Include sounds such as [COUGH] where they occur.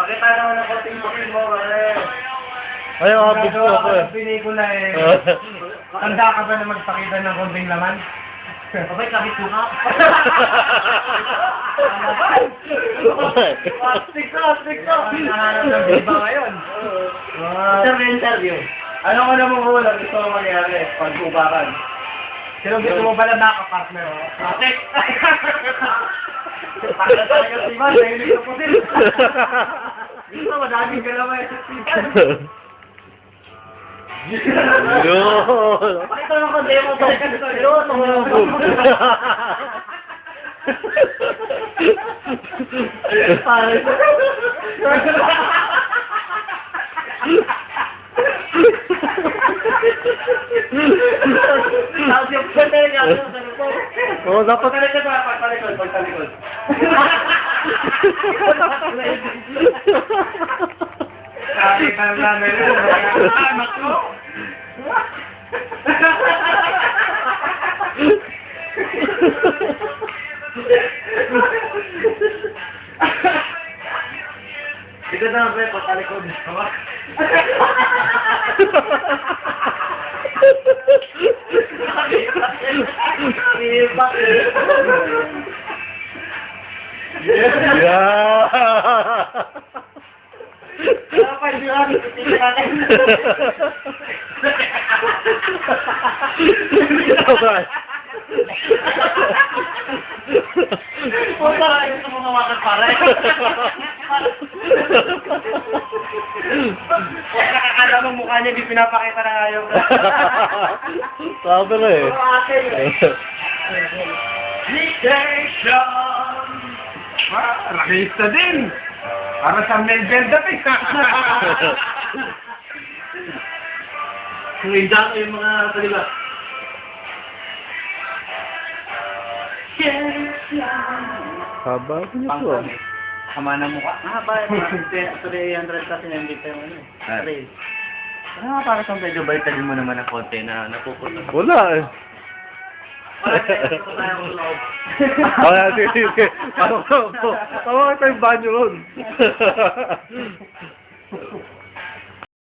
Pakita naman ng konting bukin mo, pare. Ay, mga gusto ko eh. Pinikula eh. [LAUGHS] Handa ka ba na magpakita ng konting laman? Abay, kabit mo ka. [LAUGHS] Astig ka, astig ka. Nahanap ng biba ngayon. Sa interview. Ano ko namang ulam gusto mo mangyari pag ubaran? Sino gusto mo pala nakapartner? Astig! [LAUGHS] Sa iyo si Man, [LAUGHS] dahil ito po din. [LAUGHS] Gusto mo, daming galamay sa sipan. Yun. Pakita ng konti mo to. Seryoso mo lang. Tapos yung pagtalikod, ano po? Oo, dapat... Pagtalikod ba? Pagtalikod, pagtalikod. Sabi ka namin. Anak ko. Ikaw na ba, pagtalikod. Iba. [LAUGHS] Yeah. Dapat yun, natin. Alright. Puta, gusto mo hawakan pare. Kaya nakakala mukha niya, di pinapakita na ayaw. Sabi na eh. Eh. Vacation! Ah, rakista din. Para sa Mel Beldapik. [LAUGHS] Huwinda ko yung mga saliba. Haba ko niya po. Sama na mukha. Ah, ba? 300 kasi nandito yung ano. Ah. Ano nga para sa medyo balitalin mo naman ng konti na napupunta. Wala eh. [LAUGHS] Kaya sige, sige. Tama ko. Tama ko yung banyo ron. [LAUGHS]